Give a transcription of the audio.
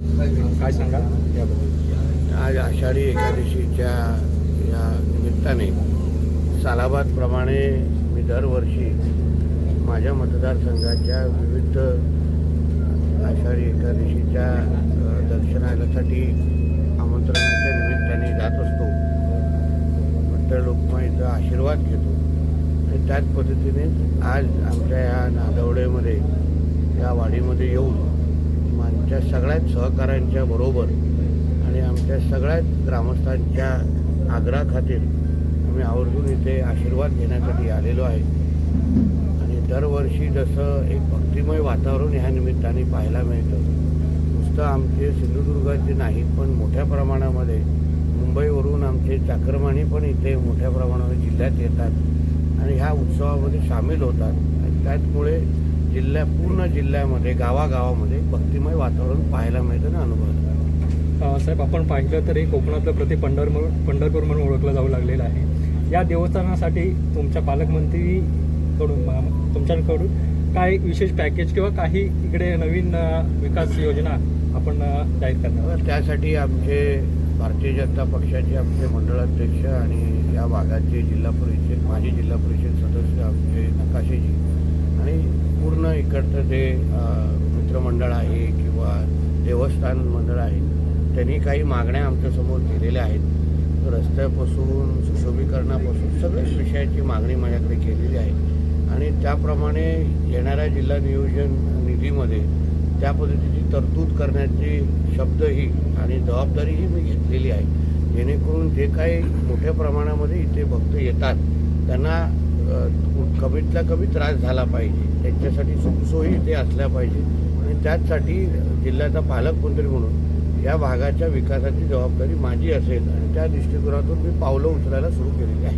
काय सांगा? आज आषाढी एकादशीच्या या निमित्ताने सालाबादप्रमाणे मी दरवर्षी माझ्या मतदारसंघाच्या विविध आषाढी एकादशीच्या दर्शनासाठी आमंत्रणाच्या निमित्ताने जात असतो. विठ्ठल लोकमाईचा आशीर्वाद घेतो. आणि त्याच पद्धतीने आज आमच्या या नादवडेमध्ये या वाडीमध्ये येऊन आमच्या सगळ्याच सहकाऱ्यांच्या बरोबर आणि आमच्या सगळ्याच ग्रामस्थांच्या आग्रहाखातीर आम्ही आवर्जून इथे आशीर्वाद घेण्यासाठी आलेलो आहे. आणि दरवर्षी जसं एक भक्तिमय वातावरण ह्या निमित्ताने पाहायला मिळतं नुसतं आमचे सिंधुदुर्गाचे नाहीत पण मोठ्या प्रमाणामध्ये मुंबईवरून आमचे चाकरमानी पण इथे मोठ्या प्रमाणामध्ये जिल्ह्यात येतात आणि ह्या उत्सवामध्ये सामील होतात. आणि त्याचमुळे जिल्ह्या पूर्ण जिल्ह्यामध्ये गावागावामध्ये भक्तिमय वातावरण पाहायला मिळतं आणि अनुभवायला अ, साहेब आपण पाहिलं तर हे कोकणातलं प्रति पंढर पंढरपूर म्हणून ओळखलं जाऊ लागलेलं आहे. या देवस्थानासाठी तुमच्या पालकमंत्री कडून अ, तुमच्याकडून काय विशेष पॅकेज किंवा काही इकडे नवीन विकास योजना आपण जाहीर करणार? त्यासाठी आमचे भारतीय जनता पक्षाचे आमचे मंडळाध्यक्ष आणि या भागाचे जिल्हा परिषद माजी जिल्हा परिषद सदस्य आमचे नकाशेजी महाराष्ट्र जे मित्रमंडळ आहे किंवा देवस्थान मंडळ आहे त्यांनी काही मागण्या आमच्यासमोर केलेल्या आहेत. रस्त्यापासून सुशोभीकरणापासून सगळ्याच विषयाची मागणी माझ्याकडे केलेली आहे. आणि त्याप्रमाणे येणाऱ्या जिल्हा नियोजन निधीमध्ये त्या पद्धतीची तरतूद करण्याची शब्दही आणि जबाबदारीही मी घेतलेली आहे. जेणेकरून जे काही मोठ्या प्रमाणामध्ये इथे भक्त येतात त्यांना कमीतला कमी त्रास झाला पाहिजे. त्यांच्यासाठी सुखसोयी ते असल्या पाहिजे. आणि त्याचसाठी जिल्ह्याचा पालकमंत्री म्हणून या भागाच्या विकासाची जबाबदारी माझी असेल. आणि त्या दृष्टिकोनातून मी पावलं उचलायला सुरू केलेली आहे.